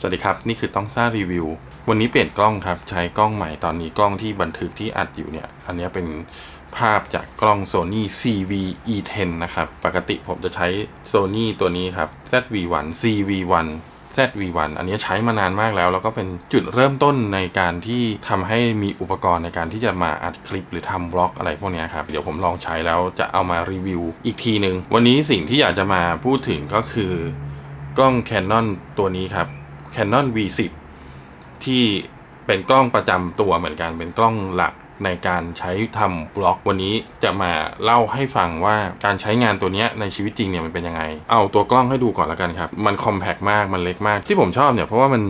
สวัสดีครับ นี่คือต้องซ่ารีวิว วันนี้เปลี่ยนกล้องครับ ใช้กล้องใหม่ตอนนี้กล้องที่บันทึกที่อัดอยู่เนี่ย อันนี้เป็นภาพจากกล้อง Sony CV-E10 นะครับ ปกติผมจะใช้ Sony ตัวนี้ครับ ZV-1 CV-1 ZV-1 อันนี้ใช้มานานมากแล้ว แล้วก็เป็นจุดเริ่มต้นในการที่ทำให้มีอุปกรณ์ในการที่จะมาอัดคลิปหรือทำบล็อกอะไรพวกนี้ครับ เดี๋ยวผมลองใช้แล้วจะเอามารีวิวอีกทีหนึ่งวันนี้สิ่งที่อยากจะมาพูดถึงก็คือกล้อง Canon ตัวนี้ครับ Canon V10 ที่เป็นกล้องประจำตัวเหมือนกันเป็นกล้องหลักในการใช้ทำบล็อกวันนี้จะมาเล่าให้ฟังว่าการใช้งานตัวนี้ในชีวิตจริงเนี่ยมันเป็นยังไง เอาตัวกล้องให้ดูก่อนแล้วกันครับ มันคอมแพกมากมันเล็กมากที่ผมชอบเนี่ยเพราะว่ามัน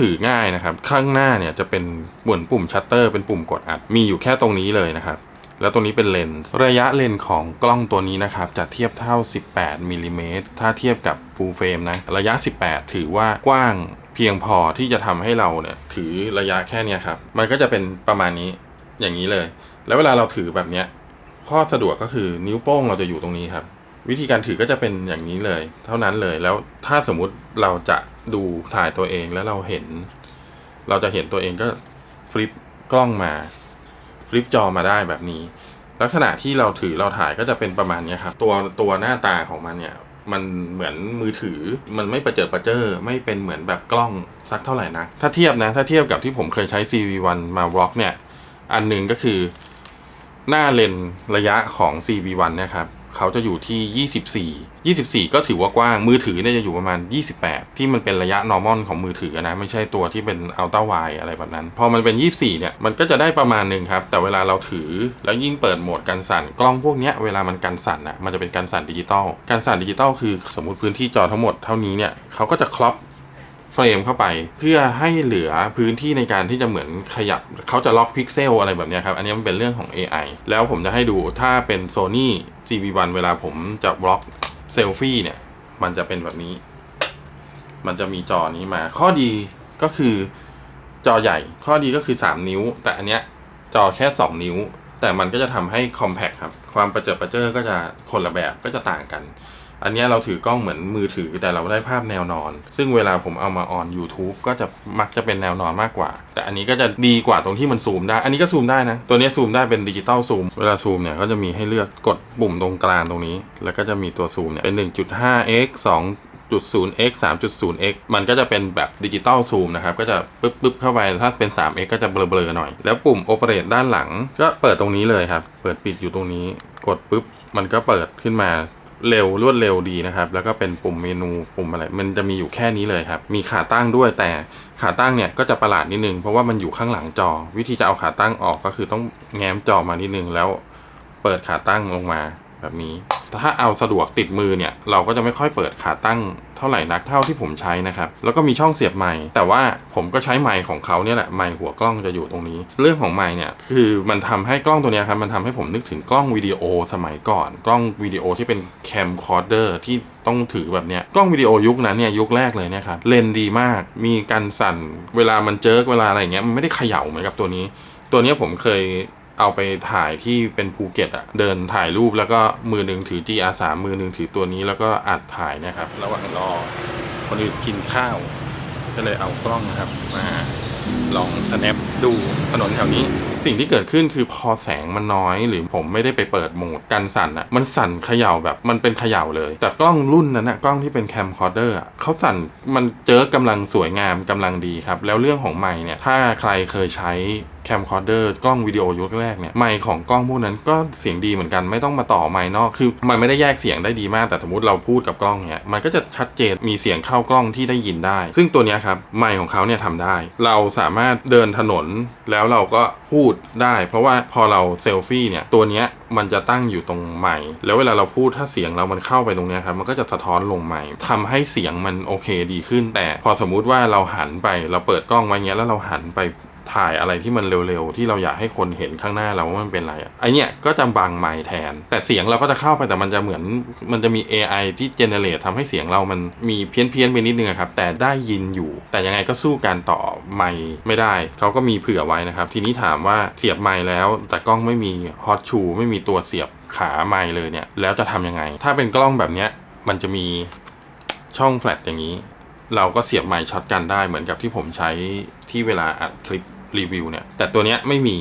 ถือง่ายนะครับ ข้างหน้าเนี่ยจะเป็นเหมือนปุ่มชัตเตอร์เป็นปุ่มกดอัด มีอยู่แค่ตรงนี้เลยนะครับ แล้วตรงนี้เป็นเลนส์ระยะเลนส์ของกล้องตัวนี้นะครับจะเทียบเท่า 18มิลลิเมตรถ้าเทียบกับ full frame นะระยะ 18 ถือว่ากว้างเพียงพอที่จะทำให้เราเนี่ยถือระยะแค่นี้ครับมันก็จะเป็นประมาณนี้อย่างนี้เลย แล้วเวลาเราถือแบบเนี้ยข้อสะดวกก็คือนิ้วโป้งเราจะอยู่ตรงนี้ครับ วิธีการถือก็จะเป็นอย่างนี้เลย เท่านั้นเลยแล้วถ้าสมมุติเราจะดูถ่ายตัวเองแล้วเราเห็น เราจะเห็นตัวเองก็ฟลิปกล้องมา ฟลิปจอมาได้แบบนี้ ลักษณะที่เราถือเราถ่ายก็จะเป็นประมาณนี้ครับตัวตัวหน้าตาของมันเนี่ยมันเหมือนมือถือมันไม่ประเจิดประเจ้อไม่เป็นเหมือนแบบกล้องสักเท่าไหร่นะ ถ้าเทียบนะ ถ้าเทียบกับที่ผมเคยใช้ CV1 มาบล็อกเนี่ย อันหนึ่งก็คือหน้าเลนระยะของ CV1 นะครับ เขาจะอยู่ที่ 24 24 ก็ถือว่ากว้าง มือถือเนี่ยจะอยู่ประมาณ 28 ที่มันเป็นระยะ normal ของมือถือนะ ไม่ใช่ตัวที่เป็น ultra wide อะไรแบบนั้น พอมันเป็น 24 เนี่ย มันก็จะได้ประมาณหนึ่งครับ แต่เวลาเราถือแล้วยิ่งเปิดโหมดกันสั่น กล้องพวกเนี้ยเวลามันกันสั่นอะ มันจะเป็นการสั่นดิจิตอล การสั่นดิจิตอลคือสมมติพื้นที่จอทั้งหมดเท่านี้เนี่ย เขาก็จะครอป เฟรมเข้าไป เพื่อให้เหลือพื้นที่ในการที่จะเหมือนขยับเขาจะล็อกพิกเซลอะไรแบบเนี้ยครับ อันนี้มันเป็นเรื่องของ AI แล้วผมจะให้ดูถ้าเป็น Sony CV1 เวลาผมจะบล็อกเซลฟี่เนี่ย มันจะเป็นแบบนี้ มันจะมีจอนี้มา ข้อดีก็คือจอใหญ่ ข้อดีก็คือ 3 นิ้ว แต่อันเนี้ยจอแค่ 2 นิ้ว แต่มันก็จะทำให้คอมแพคครับ ความประเจิดประเจ้อก็จะคนละแบบก็จะต่างกัน อันนี้เราถือกล้องเหมือนมือถือแต่เราได้ภาพแนวนอน ซึ่งเวลาผมเอามาออน YouTube ก็จะมักจะเป็นแนวนอนมากกว่า แต่อันนี้ก็จะดีกว่าตรงที่มันซูมได้ อันนี้ก็ซูมได้นะ ตัวนี้ซูมได้เป็นดิจิตอลซูม เวลาซูมเนี่ยก็จะมีให้เลือกกดปุ่มตรงกลางตรงนี้ แล้วก็จะมีตัวซูมเนี่ยเป็น 1.5x 2 0x 3.0x มันก็จะเป็นแบบดิจิตอลซูมนะครับ ก็จะปึ๊บปึ๊บเข้าไป ถ้าเป็น 3x ก็จะเบลอๆหน่อย แล้วปุ่มโอเปเรตด้านหลัง ก็เปิดตรงนี้เลยครับ เปิดปิดอยู่ตรงนี้ กดปุ๊บ มันก็เปิดขึ้นมา เร็วรวดเร็วดีนะครับ แล้วก็เป็นปุ่มเมนูปุ่มอะไร มันจะมีอยู่แค่นี้เลยครับ มีขาตั้งด้วยแต่ขาตั้งเนี่ยก็จะประหลาดนิดนึงเพราะว่ามันอยู่ข้างหลังจอ วิธีจะเอาขาตั้งออกก็คือต้องแง้มจอมานิดนึงแล้วเปิดขาตั้งลงมา แบบนี้ถ้าเอาสะดวกติดมือเนี่ย เราก็จะไม่ค่อยเปิดขาตั้งเท่าไหร่นักเท่าที่ผมใช้นะครับ แล้วก็มีช่องเสียบไมค์แต่ว่าผมก็ใช้ไมค์ของเขาเนี่ยแหละไมค์หัวกล้องจะอยู่ตรงนี้ เรื่องของไมค์เนี่ยคือมันทำให้กล้องตัวนี้ครับมันทำให้ผมนึกถึงกล้องวิดีโอสมัยก่อน กล้องวิดีโอที่เป็นแคมคอร์เดอร์ที่ต้องถือแบบเนี้ยกล้องวิดีโอยุคนั้นเนี่ยยุคแรกเลยเนี่ยครับเลนดีมาก มีการสั่นเวลามันเจิกเวลาอะไรอย่างเงี้ยมันไม่ได้เขย่าเหมือนกับตัวนี้ ตัวนี้ผมเคย เอาไปถ่ายที่เป็นภูเก็ตอะเดินถ่ายรูปแล้วก็มือหนึ่งถือ GR3 มือหนึ่งถือตัวนี้แล้วก็อัดถ่ายนะครับ ระหว่างรอคนอื่นกินข้าว ก็เลยเอากล้องนะครับมาลอง snap ดูถนนแถวนี้ สิ่งที่เกิดขึ้นคือพอแสงมันน้อยหรือผมไม่ได้ไปเปิดโหมดกันสั่นอะมันสั่นเขย่าแบบมันเป็นเขย่าเลย แต่กล้องรุ่นนั้นอะกล้องที่เป็นแคมคอร์เดอร์อะเขาสั่นมันเจอกำลังสวยงามกำลังดีครับ แล้วเรื่องของไมค์เนี่ยถ้าใครเคยใช้ แคมคอร์เดอร์กล้องวิดีโอยุคแรกเนี่ยไมค์ของกล้องพวกนั้นก็เสียงดีเหมือนกันไม่ต้องมาต่อไมค์นอกคือมันไม่ได้แยกเสียงได้ดีมากแต่สมมติเราพูดกับกล้องเนี่ยมันก็จะชัดเจนมีเสียงเข้ากล้องที่ได้ยินได้ ซึ่งตัวนี้ครับไมค์ของเขาเนี่ยทำได้ เราสามารถเดินถนนแล้วเราก็พูดได้ เพราะว่าพอเราเซลฟี่เนี่ยตัวนี้มันจะตั้งอยู่ตรงไมค์แล้วเวลาเราพูดถ้าเสียงเรามันเข้าไปตรงนี้ครับมันก็จะสะท้อนลงไมค์ทำให้เสียงมันโอเคดีขึ้น แต่พอสมมุติว่าเราหันไปเราเปิดกล้องไว้เงี้ยแล้วเราหันไป ถ่ายอะไรที่มันเร็วๆ ที่เราอยากให้คนเห็นข้างหน้าเราว่ามันเป็นอะไรอะไอเนี้ยก็จะบังไมค์แทน แต่เสียงเราก็จะเข้าไปแต่มันจะเหมือนมันจะมี AI ที่เจเนเรตทำให้เสียงเรามันมีเพี้ยนๆไปนิดนึงครับแต่ได้ยินอยู่ แต่ยังไงก็สู้การต่อไมค์ไม่ได้ เขาก็มีเผื่อไว้นะครับ ทีนี้ถามว่าเสียบไมค์แล้ว แต่กล้องไม่มีฮอตชูไม่มีตัวเสียบขาไมค์เลยเนี่ยแล้วจะทำยังไง ถ้าเป็นกล้องแบบเนี้ยมันจะมีช่องแฟลชอย่างนี้ เราก็เสียบไมค์ช็อตกันได้เหมือนกับที่ผมใช้ที่เวลาอัดคลิป รีวิวเนี่ย แต่ตัวเนี้ยไม่มี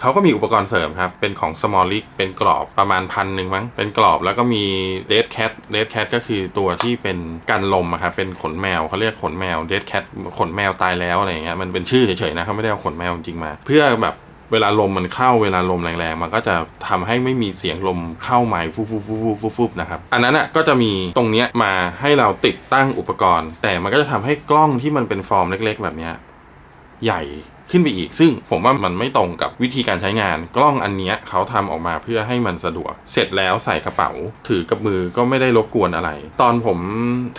เขาก็มีอุปกรณ์เสริมครับ เป็นของ Small l i g เป็นกรอบประมาณพันหนึ่งมั้ง เป็นกรอบแล้วก็มี Dead Cat Dead Cat ก็คือตัวที่เป็นกันลมอะครับ เป็นขนแมวเขาเรียกขนแมว Dead Cat ขนแมวตายแล้วอะไรเงี้ย มันเป็นชื่อเฉยๆนะเขาไม่ได้เอาขนแมวจริงมา เพื่อแบบเวลาลมมันเข้าเวลาลมแรงๆ มันก็จะทำให้ไม่มีเสียงลมเข้าไมค์ฟูฟูฟูฟูฟูฟูนะครับ อันนั้นอะก็จะมีตรงเนี้ยมาให้เราติดตั้งอุปกรณ์ แต่มันก็จะทำให้กล้องที่มันเป็นฟอร์มเล็ก ๆ แบบเนี้ยใหญ่ ขึ้นไปอีก ซึ่งผมว่ามันไม่ตรงกับวิธีการใช้งาน กล้องอันเนี้ยเขาทำออกมาเพื่อให้มันสะดวก เสร็จแล้วใส่กระเป๋า ถือกับมือก็ไม่ได้รบกวนอะไร ตอนผม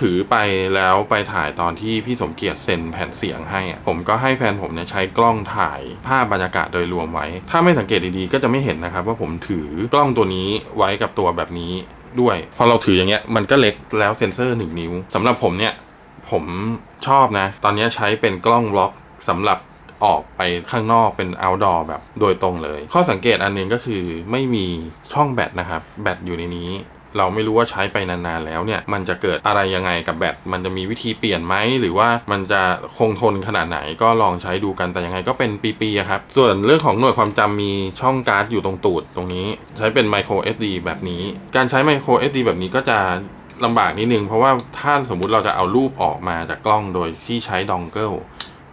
ถือไปแล้วไปถ่ายตอนที่พี่สมเกียรติเซ็นแผ่นเสียงให้ ผมก็ให้แฟนผมเนี่ยใช้กล้องถ่ายภาพบรรยากาศโดยรวมไว้ ถ้าไม่สังเกตดีๆก็จะไม่เห็นนะครับว่าผมถือกล้องตัวนี้ไว้กับตัวแบบนี้ด้วย พอเราถืออย่างเงี้ยมันก็เล็กแล้วเซ็นเซอร์หนึ่งนิ้วสำหรับผมเนี่ยผมชอบนะ ตอนนี้ใช้เป็นกล้องบล็อกสำหรับ ออกไปข้างนอกเป็น outdoor แบบโดยตรงเลย ข้อสังเกตอันหนึงก็คือไม่มีช่องแบตนะครับ แบตอยู่ในนี้เราไม่รู้ว่าใช้ไปนานๆแล้วเนี่ย มันจะเกิดอะไรยังไงกับแบต มันจะมีวิธีเปลี่ยนไหม หรือว่ามันจะคงทนขนาดไหนก็ลองใช้ดูกันแต่ยังไงก็เป็นปีๆครับ ส่วนเรื่องของหน่วยความจำมีช่องการ์ดอยู่ตรงตูดตรงนี้ ใช้เป็น micro SD แบบนี้ การใช้ micro SD แบบนี้ก็จะลำบากนิดนึง เพราะว่าถ้าสมมุติเราจะเอารูปออกมาจากกล้องโดยที่ใช้ดองเกิล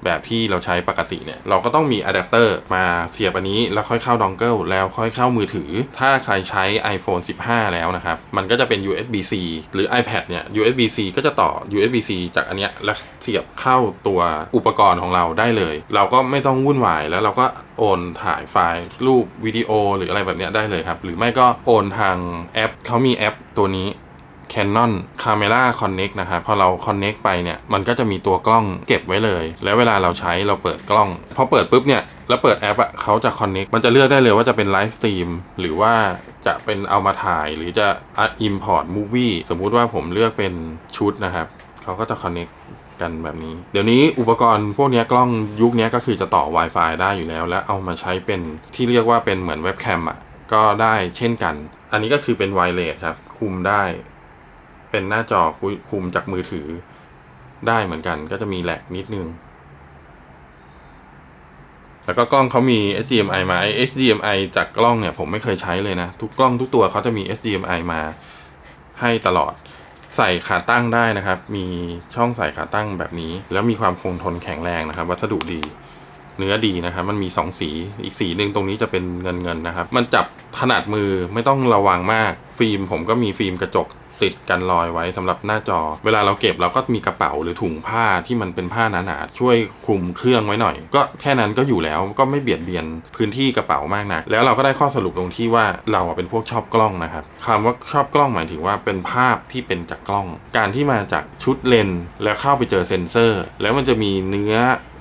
แบบที่เราใช้ปกติเนี่ยเราก็ต้องมีอะแดปเตอร์มาเสียบอันนี้แล้วค่อยเข้าดองเกิลแล้วค่อยเข้ามือถือ ถ้าใครใช้ iPhone 15 แล้วนะครับ มันก็จะเป็น USB-C หรือ iPad เนี่ย USB-C ก็จะต่อ USB-C จากอันเนี้ยแล้วเสียบเข้าตัวอุปกรณ์ของเราได้เลย เราก็ไม่ต้องวุ่นวายแล้วเราก็โอนถ่ายไฟล์รูปวิดีโอหรืออะไรแบบเนี้ยได้เลยครับ หรือไม่ก็โอนทางแอปเขามีแอปตัวนี้ Canon Camera Connect นะครับ พอเรา Connect ไปเนี่ย มันก็จะมีตัวกล้องเก็บไว้เลย แล้วเวลาเราใช้เราเปิดกล้อง พอเปิดปุ๊บเนี่ย แล้วเปิดแอปอะเขาจะ Connect มันจะเลือกได้เลยว่าจะเป็นไลฟ์สตรีมหรือว่าจะเป็นเอามาถ่ายหรือจะอะ import movie สมมุติว่าผมเลือกเป็นชุดนะครับ เขาก็จะ Connect กันแบบนี้ เดี๋ยวนี้อุปกรณ์พวกนี้กล้องยุคนี้ก็คือจะต่อ Wi-Fi ได้อยู่แล้ว แล้วเอามาใช้เป็นที่เรียกว่าเป็นเหมือนเว็บแคมอะก็ได้เช่นกัน อันนี้ก็คือเป็นไวเลสครับ คุมได้ เป็นหน้าจอคุมจากมือถือได้เหมือนกัน ก็จะมีแหลกนิดนึง แล้วก็กล้องเขามี HDMI มา HDMI จากกล้องเนี่ยผมไม่เคยใช้เลยนะ ทุกกล้องทุกตัวเขาจะมี HDMI มาให้ตลอด ใส่ขาตั้งได้นะครับ มีช่องใส่ขาตั้งแบบนี้ แล้วมีความคงทนแข็งแรงนะครับ วัสดุดี เนื้อดีนะครับ มันมี 2 สี อีกสีหนึ่งตรงนี้จะเป็นเงินเงินนะครับ มันจับถนัดมือไม่ต้องระวังมาก ฟิล์มผมก็มีฟิล์มกระจก ติดกันรอยไว้สำหรับหน้าจอ เวลาเราเก็บเราก็มีกระเป๋าหรือถุงผ้าที่มันเป็นผ้าหนาๆช่วยคลุมเครื่องไว้หน่อย ก็แค่นั้นก็อยู่แล้วก็ไม่เบียดเบียนพื้นที่กระเป๋ามากนะแล้วเราก็ได้ข้อสรุปตรงที่ว่าเราเป็นพวกชอบกล้องนะครับคำว่าชอบกล้องหมายถึงว่าเป็นภาพที่เป็นจากกล้อง การที่มาจากชุดเลนแล้วเข้าไปเจอเซ็นเซอร์ แล้วมันจะมีเนื้อ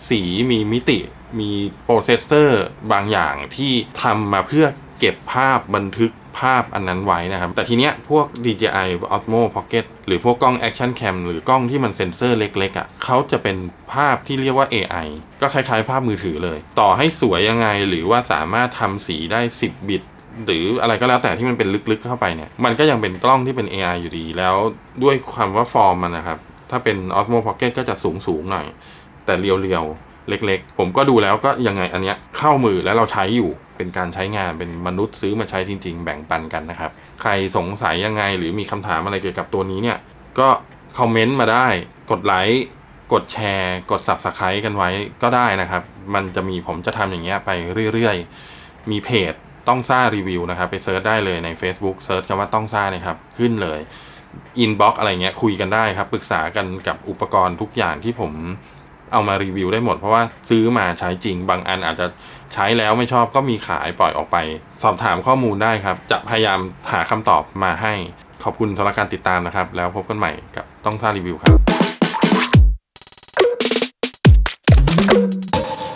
สีมีมิติมีโปรเซสเซอร์บางอย่างที่ทำมาเพื่อ เก็บภาพบันทึกภาพอันนั้นไว้นะครับ แต่ทีเนี้ยพวก DJI Osmo Pocket หรือพวกกล้อง Action Cam หรือกล้องที่มันเซ็นเซอร์เล็กๆอะ่ะเขาจะเป็นภาพที่เรียกว่า AI ก็คล้ายๆ ภาพมือถือเลย ต่อให้สวยยังไงหรือว่าสามารถทำสีได้ 10 บิตหรืออะไรก็แล้วแต่ที่มันเป็นลึกๆเข้าไปเนี่ย มันก็ยังเป็นกล้องที่เป็น AI อยู่ดี แล้วด้วยความว่าฟอร์มมันนะครับ ถ้าเป็น Osmo Pocket ก็จะสูงๆหน่อย แต่เรียวๆเล็กๆ ผมก็ดูแล้วก็ยังไงอันเนี้ยเข้ามือแล้วเราใช้อยู่ เป็นการใช้งานเป็นมนุษย์ซื้อมาใช้จริง ๆ แบ่งปันกันนะครับ ใครสงสัยยังไงหรือมีคำถามอะไรเกี่ยวกับตัวนี้เนี่ย ก็คอมเมนต์มาได้ กดไลค์กดแชร์กด Subscribe กันไว้ก็ได้นะครับ มันจะมีผมจะทำอย่างเงี้ยไปเรื่อยๆ มีเพจต้องซ่ารีวิวนะครับ ไปเซิร์ชได้เลยใน Facebook เซิร์ชคำว่าต้องซ่านะครับ ขึ้นเลยอินบ็อกอะไรเงี้ยคุยกันได้ครับ ปรึกษากันกับอุปกรณ์ทุกอย่างที่ผม เอามารีวิวได้หมด เพราะว่าซื้อมาใช้จริง บางอันอาจจะใช้แล้วไม่ชอบก็มีขายปล่อยออกไป สอบถามข้อมูลได้ครับ จะพยายามหาคำตอบมาให้ ขอบคุณสำหรับการติดตามนะครับ แล้วพบกันใหม่กับต้องท่ารีวิวครับ